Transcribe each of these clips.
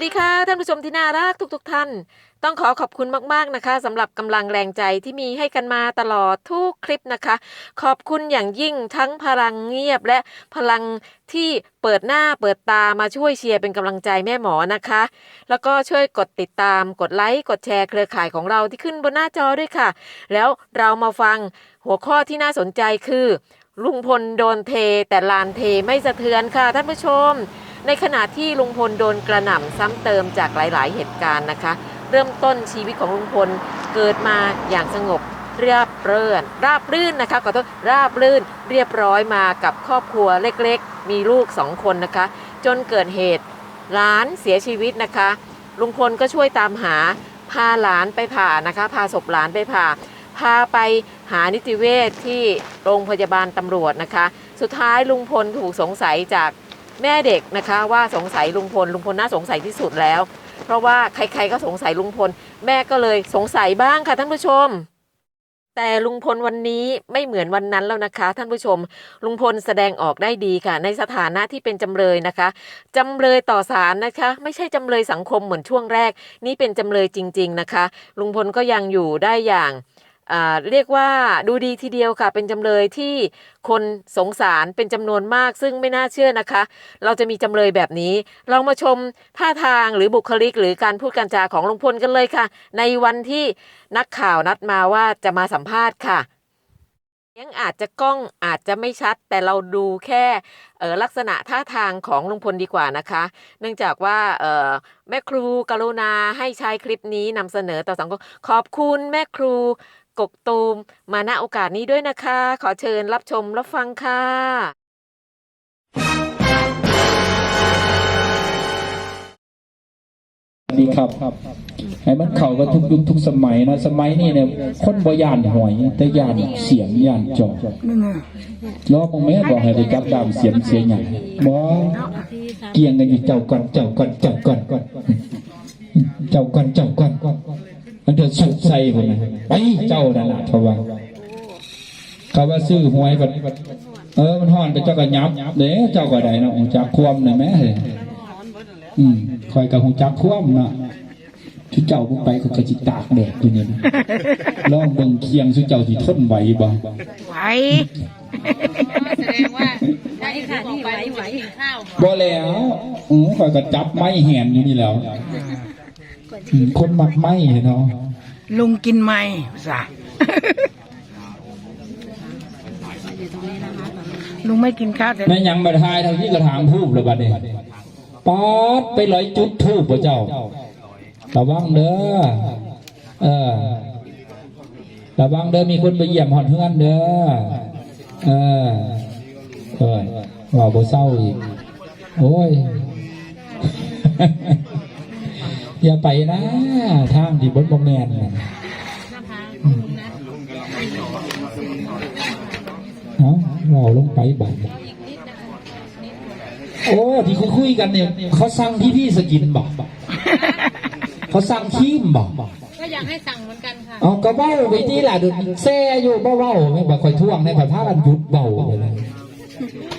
สดีค่ะท่านผู้ชมที่น่ารักทุกๆทท่าน ต้องขอขอบคุณมากๆนะคะสำหรับกำลังแรงใจที่มีให้กันมาตลอดทุกคลิปนะคะ ขอบคุณอย่างยิ่งทั้งพลังเงียบและพลังที่เปิดหน้าเปิดตามาช่วยเชียร์เป็นกำลังใจแม่หมอนะคะ แล้วก็ช่วยกดติดตามกดไลค์กดแชร์เครือข่ายของเราที่ขึ้นบนหน้าจอด้วยค่ะ แล้วเรามาฟังหัวข้อที่น่าสนใจคือ ลุงพลโดนเทแต่ลานเทไม่สะเทือนค่ะท่านผู้ชม ในขณะที่ลุงพลโดนกระหน่ำซ้ำเติมจากหลาย ๆ เหตุการณ์นะคะ เริ่มต้นชีวิตของลุงพลเกิดมาอย่างสงบเรียบเรื่อนราบรื่นนะคะขอโทษราบรื่นเรียบร้อยมากับครอบครัวเล็กๆ มีลูกสองคนนะคะ จนเกิดเหตุหลานเสียชีวิตนะคะ ลุงพลก็ช่วยตามหาพาหลานไปผ่านะคะ พาศพหลานไปผ่า พาไปหานิติเวชที่โรงพยาบาลตำรวจนะคะ สุดท้ายลุงพลถูกสงสัยจาก แม่เด็กนะคะว่าสงสัยลุงพลลุงพลน่าสงสัยที่สุดแล้ว เพราะว่าใครๆก็สงสัยลุงพล แม่ก็เลยสงสัยบ้างค่ะท่านผู้ชม แต่ลุงพลวันนี้ไม่เหมือนวันนั้นแล้วนะคะ ท่านผู้ชม ลุงพลแสดงออกได้ดีค่ะ ในสถานะที่เป็นจำเลยนะคะจำเลยต่อศาลนะคะ ไม่ใช่จำเลยสังคมเหมือนช่วงแรก นี่เป็นจำเลยจริง ๆนะคะ ลุงพลก็ยังอยู่ได้อย่าง เรียกว่าดูดีทีเดียวค่ะ เป็นจำเลยที่คนสงสารเป็นจำนวนมากซึ่งไม่น่าเชื่อนะคะ เราจะมีจำเลยแบบนี้เรามาชมท่าทางหรือบุคลิก หรือการพูดการจาของลุงพลกันเลยค่ะ ในวันที่นักข่าวนัดมาว่าจะมาสัมภาษณ์ค่ะเสียงอาจจะกล้องอาจจะไม่ชัด แต่เราดูแค่เออลักษณะท่าทางของลุงพลดีกว่านะคะ เนื่องจากว่าเออแม่ครูกรุณาให้ใช้คลิปนี้นำเสนอต่อสังคมขอบคุณแม่ครู กกตูม มาณโอกาสนี้ด้วยนะคะ ขอเชิญรับชมรับฟังค่ะสวัสดีครับให้มันเข้ากับทุกยุคทุกสมัยนะ สมัยนี้เนี่ย คนบ่ย่านหอย แต่ย่านเสียงย่านจอรอมองแม่บอกให้ไปจับดามเสียงเสียงใหยังบ่เกี่ยงกันอยู่เจ้าก่อนเจ้าก่อนเจ้าก่อนเจ้าก่อนเจ้าก่อน มันเดือดสุดใส่คนนะไปเจ้านั่นล่ะเพราะว่าเขาว่าซื้อหวยบัดเออมันฮ้อนไปเจ้าก็ยับเด้เจ้าก็ได้เนาะจักความน่ะแม่เฮ้ยอืมคอยกับหูจักคว่ำเนาะชุดเจ้าพวกไปก็กระจิตากแดดอยู่นี่นะลองเบิ่งเคียงชุดเจ้าที่ทนไหวบ่ไหวแสดงว่าได้ค่ะนี่ไหวไหวข้าวบ่แล้วอือคอยก็จับไม้แหนอยู่นี่แล้วอืม คนมักไม้เนาะลุงกินไหมสะลุงไม่กินข้าวแต่แม่ยังมาทายทางที่กระถางทูบเลยบัดนี้ป๊อดไปร้อยจุดทูบบ่เจ้าระวังเด้อเออระวังเด้อมีคนไปเยี่ยมหอดเฮือนเด้อเออเออว่าบ่เศร้าอีกโอ้ย อย่าไปนะทางที่บนบ่แมนน่ะเอาเราลงไปบัดโอ้ที่เขาคุยกันเนี่ยเขาสั่งพี่พี่ๆสกินบอกเขาสั่งครีมบอกก็อยากให้สั่งเหมือนกันค่ะเอากระเบ้าไปที่ล่ะเดูแซ่อยู่เบ้าๆไม่บอกคอยท่วงในข่อยพากันหยุดเบาเลยนะอืม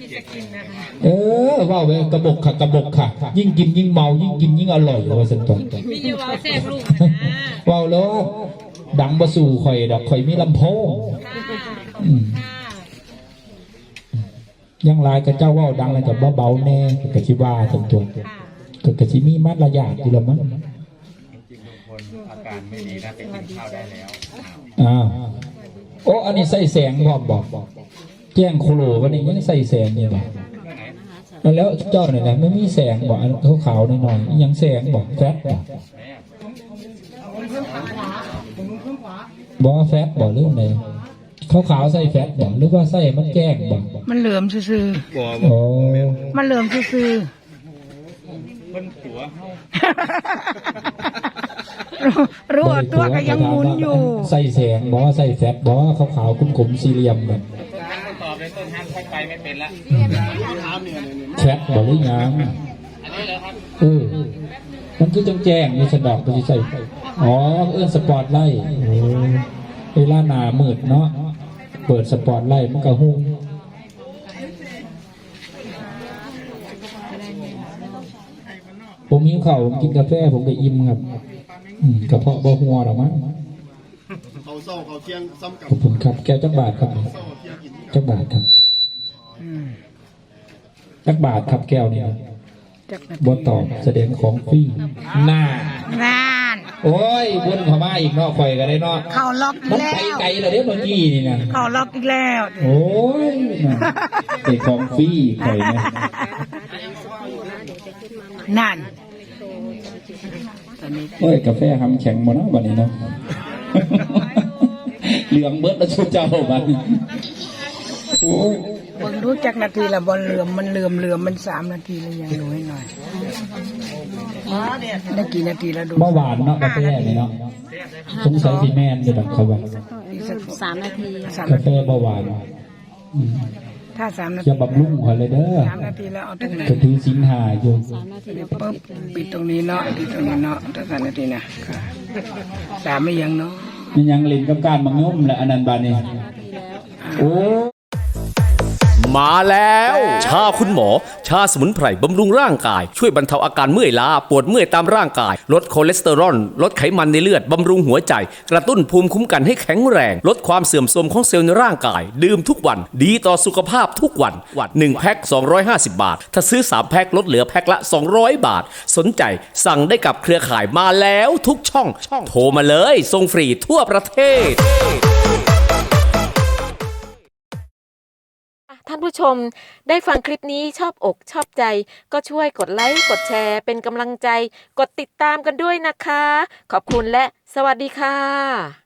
นะคะที่ที่จะกินนะคะเออว่าไปกระบอกค่ะกระบอกค่ะ ยิ่งกินยิ่งเมายิ่งกินยิ่งอร่อยว่าสันตนมีอยู่ว่าแซ่บลูกนะนะว่าแล้วว่าดังบะสู่ข่อยดอกข่อยมีลำโพงค่ะอืมค่ะยังหลายกับเจ้าเว่าดังเลยกับเบาๆแน่กะชิว่าสันตนค่ะก็กะชิมีมัดระยะอยู่ละมั้งอาการไม่ดีนะไปกินข้าวได้แล้วอ้าวโอ้อันนี้ใส่แสงบอกบอก แจ้งโคโลวันนี้ยังใส่แสงอยู่บ่แล้วแล้วเจ้าเนี่ยนะไม่มีแสงบอกอันขาวๆหน่อยๆยังแสงบอกแฟตบอกบอกแฟตบอกหรือไงขาวๆใส่แฟตบอกหรือว่าใส่มันแกล้งบอกมันเหลื่อมซื่อโอ้ๆมันเหลื่อมซื่อคนหัวเฮาๆรู้ว่าตัวก็ยังหมุนอยู่ ใส่แสงบอกใส่แฟตบอกขาวๆกลมๆสี่เหลี่ยมแบบ ต้นห้ามค่อยไปไม่เป็นละแฟตบอกหรือยังอันนี้เลยครับเออมันคือจังแจ้งมีสนดอกไปใส่อ๋อเอื้อนสปอร์ตไลท์โอ้เวลาหนามืดเนาะเปิดสปอร์ตไลท์มันก็หุ้งผมหิวเข้าผมกินกาแฟผมก็อิ่มครับกระเพาะบ่หัวหรอมั้ง เขาเศร้าเขาเที่ยงซ้ำกับขอบคุณครับ แก้วจักบาทครับจักบาทครับจักบาทครับแก้วนี่จักนาบ่ตอบแสดงของฟรีหน้านานโอ้ยบุญเข้ามาอีกเนาะข่อยก็ได้เนาะเข้าล็อกอีมักนแล้ไปวไกลแล้วเด้เมื่อกี้นี่นะเข้าล็อกอีกแล้ว โอ้ยน่ะไอ้ของฟรีข่อยนะนั่นตอนนี้โอ้ยกาแฟหำแข็งบ่เนาะบัดนี้เนาะ เหลืองเบิดแล้วชุดเจ้าบัดนี้โอ้ยเบิ่งรู้จักนาทีละบอลเหลื่อมมันเหลื่อมเหลื่อมมันสามนาทีแล้วยังดูให้หน่อยได้กี่นาทีแล้วดูเมื่อวานเนาะกาแฟนี่เนาะสงสัยสิแม่นอยู่ดอกเขาว่าอีกสักสามนาทีสามกานาแฟทีเมื่อวานอืม ถ้าสามนาทีจะบำรุงข่อยเลยเด้อสามนาทีแล้วเอาตรงไหนจะถือสินหาอยู่สามนาทีเดี๋ยวปุ๊บปิดตรงนี้เนาะปิดตรงนี้เนาะถ้าสามนาทีนะค่ะสามไม่ยังเนาะนี่ยังเล่นกับการมังยมและอันนั้นบาดนี้โอ้ มาแล้ว ชาคุณหมอ ชาสมุนไพรบำรุงร่างกาย ช่วยบรรเทาอาการเมื่อยล้า ปวดเมื่อยตามร่างกาย ลดคอเลสเตอรอล ลดไขมันในเลือด บำรุงหัวใจ กระตุ้นภูมิคุ้มกันให้แข็งแรง ลดความเสื่อมโทรมของเซลล์ในร่างกาย ดื่มทุกวัน ดีต่อสุขภาพทุกวันวัน1แพ็ค250 บาท ถ้าซื้อ 3 แพ็คลดเหลือแพ็คละ 200 บาท สนใจสั่งได้กับเครือข่ายมาแล้วทุกช่อง โทรมาเลยส่งฟรีทั่วประเทศ ท่านผู้ชมได้ฟังคลิปนี้ชอบอกชอบใจ ก็ช่วยกดไลค์กดแชร์ เป็นกำลังใจ กดติดตามกันด้วยนะคะ ขอบคุณและสวัสดีค่ะ